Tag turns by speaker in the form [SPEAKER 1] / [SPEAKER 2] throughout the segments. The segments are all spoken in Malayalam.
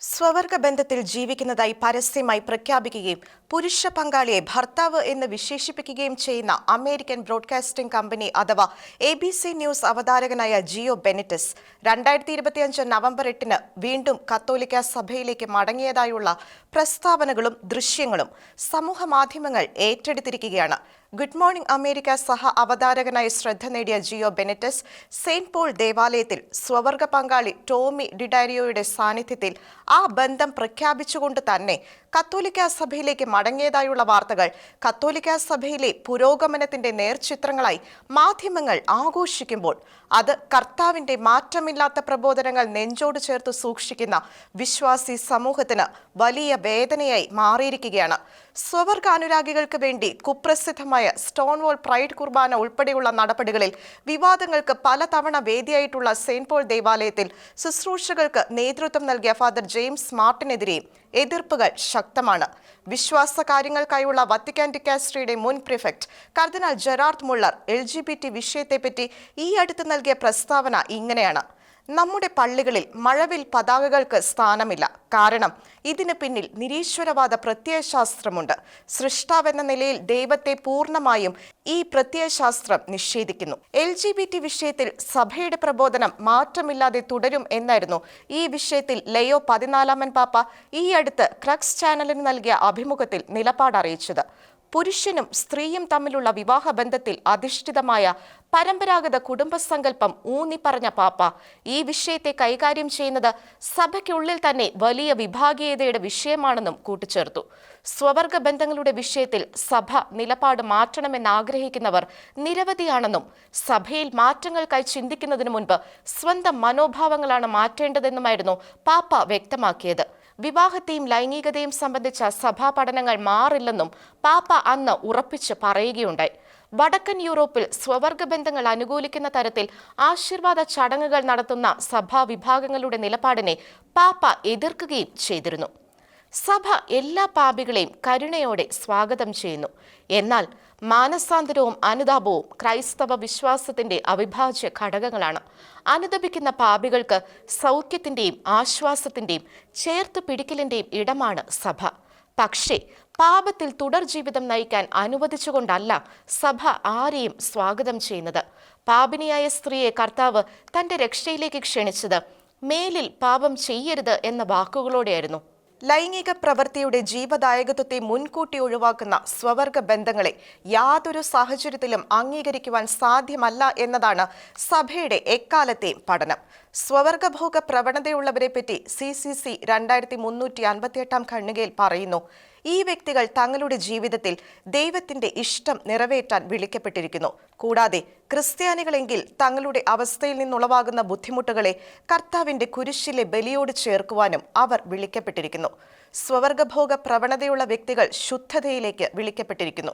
[SPEAKER 1] സ്വവർഗ ബന്ധത്തിൽ ജീവിക്കുന്നതായി പരസ്യമായി പ്രഖ്യാപിക്കുകയും പുരുഷ പങ്കാളിയെ ഭർത്താവ് എന്ന് വിശേഷിപ്പിക്കുകയും ചെയ്യുന്ന അമേരിക്കൻ ബ്രോഡ്കാസ്റ്റിംഗ് കമ്പനി അഥവാ എ ബി സി ന്യൂസ് അവതാരകനായ ജിയോ ബെനിറ്റസ് രണ്ടായിരത്തി ഇരുപത്തിയഞ്ച് നവംബർ എട്ടിന് വീണ്ടും കത്തോലിക്ക സഭയിലേക്ക് മടങ്ങിയതായുള്ള പ്രസ്താവനകളും ദൃശ്യങ്ങളും സമൂഹ മാധ്യമങ്ങൾ ഏറ്റെടുത്തിരിക്കുകയാണ്. ഗുഡ് മോർണിംഗ് അമേരിക്ക സഹ അവതാരകനായി ശ്രദ്ധ നേടിയ ജിയോ ബെനറ്റസ് സെയിന്റ് പോൾ ദേവാലയത്തിൽ സ്വവർഗ പങ്കാളി ടോമി ഡിഡാരിയോയുടെ സാന്നിധ്യത്തിൽ ആ ബന്ധം പ്രഖ്യാപിച്ചുകൊണ്ട് തന്നെ കത്തോലിക്ക സഭയിലേക്ക് മടങ്ങിയതായുള്ള വാർത്തകൾ. കത്തോലിക്ക സഭയിലെ പുരോഗമനത്തിന്റെ നേർചിത്രങ്ങളായി മാധ്യമങ്ങൾ ആഘോഷിക്കുമ്പോൾ അത് കർത്താവിന്റെ മാറ്റമില്ലാത്ത പ്രബോധനങ്ങൾ നെഞ്ചോട് ചേർത്ത് സൂക്ഷിക്കുന്ന വിശ്വാസി സമൂഹത്തിന് വലിയ വേദനയായി മാറിയിരിക്കുകയാണ്. സ്വവർഗാനുരാഗികൾക്ക് വേണ്ടി കുപ്രസിദ്ധമായ സ്റ്റോൺവോൾ പ്രൈഡ് കുർബാന ഉൾപ്പെടെയുള്ള നടപടികളിൽ വിവാദങ്ങൾക്ക് പലതവണ വേദിയായിട്ടുള്ള സെയിന്റ് പോൾ ദേവാലയത്തിൽ ശുശ്രൂഷകൾക്ക് നേതൃത്വം നൽകിയ ഫാദർ ജെയിംസ് മാർട്ടിനെതിരെയും എതിർപ്പുകൾ ശക്തമാണ്. വിശ്വാസ കാര്യങ്ങൾക്കായുള്ള വത്തിക്കാൻ ഡിക്കാസ്ട്രിയുടെ മുൻ പ്രിഫക്ട് കർദിനാൾ Gerhard Muller L G B T വിഷയത്തെപ്പറ്റി ഈ അടുത്ത് നൽകിയ പ്രസ്താവന ഇങ്ങനെയാണ്. നമ്മുടെ പള്ളികളിൽ മഴവിൽ പതാകകൾക്ക് സ്ഥാനമില്ല. കാരണം ഇതിന് പിന്നിൽ നിരീശ്വരവാദ പ്രത്യയശാസ്ത്രമുണ്ട്. സൃഷ്ടാവെന്ന നിലയിൽ ദൈവത്തെ പൂർണമായും ഈ പ്രത്യയശാസ്ത്രം നിഷേധിക്കുന്നു. എൽ ജി ബി ടി വിഷയത്തിൽ സഭയുടെ പ്രബോധനം മാറ്റമില്ലാതെ തുടരും എന്നായിരുന്നു ഈ വിഷയത്തിൽ ലയോ പതിനാലാമൻ പാപ്പ ഈ അടുത്ത് ക്രക്സ് ചാനലിന് നൽകിയ അഭിമുഖത്തിൽ നിലപാട് അറിയിച്ചത്. പുരുഷനും സ്ത്രീയും തമ്മിലുള്ള വിവാഹ ബന്ധത്തിൽ അധിഷ്ഠിതമായ പരമ്പരാഗത കുടുംബസങ്കല്പം ഊന്നിപ്പറഞ്ഞ പാപ്പ. ഈ വിഷയത്തെ കൈകാര്യം ചെയ്യുന്നത് സഭയ്ക്കുള്ളിൽ തന്നെ വലിയ വിഭാഗീയതയുടെ വിഷയമാണെന്നും കൂട്ടിച്ചേർത്തു. സ്വവർഗ ബന്ധങ്ങളുടെ വിഷയത്തിൽ സഭ നിലപാട് മാറ്റണമെന്ന് ആഗ്രഹിക്കുന്നവർ നിരവധിയാണെന്നും സഭയിൽ മാറ്റങ്ങൾക്കായി ചിന്തിക്കുന്നതിന് മുൻപ് സ്വന്തം മനോഭാവങ്ങളാണ് മാറ്റേണ്ടതെന്നുമായിരുന്നു പാപ്പ വ്യക്തമാക്കിയത്. വിവാഹത്തെയും ലൈംഗികതയും സംബന്ധിച്ച സഭാ പഠനങ്ങൾ മാറില്ലെന്നും പാപ്പ അന്ന് ഉറപ്പിച്ച് പറയുകയുണ്ടായി. വടക്കൻ യൂറോപ്പിൽ സ്വവർഗ ബന്ധങ്ങൾ അനുകൂലിക്കുന്ന തരത്തിൽ ആശീർവാദ ചടങ്ങുകൾ നടത്തുന്ന സഭാ വിഭാഗങ്ങളുടെ നിലപാടിനെ പാപ്പ എതിർക്കുകയും ചെയ്തിരുന്നു. സഭ എല്ലാ പാപികളെയും കരുണയോടെ സ്വാഗതം ചെയ്യുന്നു. എന്നാൽ മാനസാന്തരവും അനുതാപവും ക്രൈസ്തവ വിശ്വാസത്തിന്റെ അവിഭാജ്യ ഘടകങ്ങളാണ്. അനുദപിക്കുന്ന പാപികൾക്ക് സൗഖ്യത്തിന്റെയും ആശ്വാസത്തിന്റെയും ചേർത്ത് പിടിക്കലിന്റെയും ഇടമാണ് സഭ. പക്ഷേ പാപത്തിൽ തുടർ ജീവിതം നയിക്കാൻ അനുവദിച്ചുകൊണ്ടല്ല സഭ ആരെയും സ്വാഗതം ചെയ്യുന്നത്. പാപിനിയായ സ്ത്രീയെ കർത്താവ് തന്റെ രക്ഷയിലേക്ക് ക്ഷണിച്ചത് മേലിൽ പാപം ചെയ്യരുത് എന്ന വാക്കുകളോടെയായിരുന്നു. ലൈംഗിക പ്രവൃത്തിയുടെ ജീവദായകത്വത്തെ മുൻകൂട്ടി ഒഴിവാക്കുന്ന സ്വവർഗ ബന്ധങ്ങളെ യാതൊരു സാഹചര്യത്തിലും അംഗീകരിക്കുവാൻ സാധ്യമല്ല എന്നതാണ് സഭയുടെ എക്കാലത്തെയും പഠനം. സ്വവർഗഭോഗ പ്രവണതയുള്ളവരെപ്പറ്റി സി സി സി രണ്ടായിരത്തി മുന്നൂറ്റി അൻപത്തിയെട്ടാം ഖണ്ഡികയിൽ പറയുന്നു. ഈ വ്യക്തികൾ തങ്ങളുടെ ജീവിതത്തിൽ ദൈവത്തിന്റെ ഇഷ്ടം നിറവേറ്റാൻ വിളിക്കപ്പെട്ടിരിക്കുന്നു. കൂടാതെ ക്രിസ്ത്യാനികളെങ്കിൽ തങ്ങളുടെ അവസ്ഥയിൽ നിന്നുളവാകുന്ന ബുദ്ധിമുട്ടുകളെ കർത്താവിന്റെ കുരിശിലെ ബലിയോട് ചേർക്കുവാനും അവർ വിളിക്കപ്പെട്ടിരിക്കുന്നു. സ്വവർഗഭോഗ പ്രവണതയുള്ള വ്യക്തികൾ ശുദ്ധതയിലേക്ക് വിളിക്കപ്പെട്ടിരിക്കുന്നു.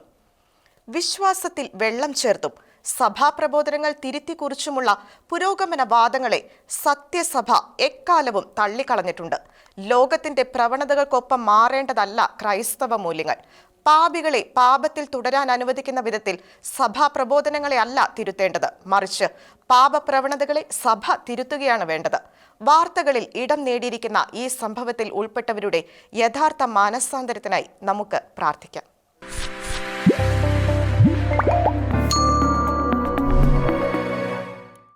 [SPEAKER 1] വിശ്വാസത്തിൽ വെള്ളം ചേർത്തും സഭാപ്രബോധനങ്ങൾ തിരുത്തി കുറിച്ചുമുള്ള പുരോഗമന വാദങ്ങളെ സത്യസഭ എക്കാലവും തള്ളിക്കളഞ്ഞിട്ടുണ്ട്. ലോകത്തിന്റെ പ്രവണതകൾക്കൊപ്പം മാറേണ്ടതല്ല ക്രൈസ്തവ മൂല്യങ്ങൾ. പാപികളെ പാപത്തിൽ തുടരാൻ അനുവദിക്കുന്ന വിധത്തിൽ സഭാ പ്രബോധനങ്ങളെ അല്ല തിരുത്തേണ്ടത്. മറിച്ച് പാപപ്രവണതകളെ സഭ തിരുത്തുകയാണ് വേണ്ടത്. വാർത്തകളിൽ ഇടം നേടിയിരിക്കുന്ന ഈ സംഭവത്തിൽ ഉൾപ്പെട്ടവരുടെ യഥാർത്ഥ മാനസാന്തരത്തിനായി നമുക്ക് പ്രാർത്ഥിക്കാം.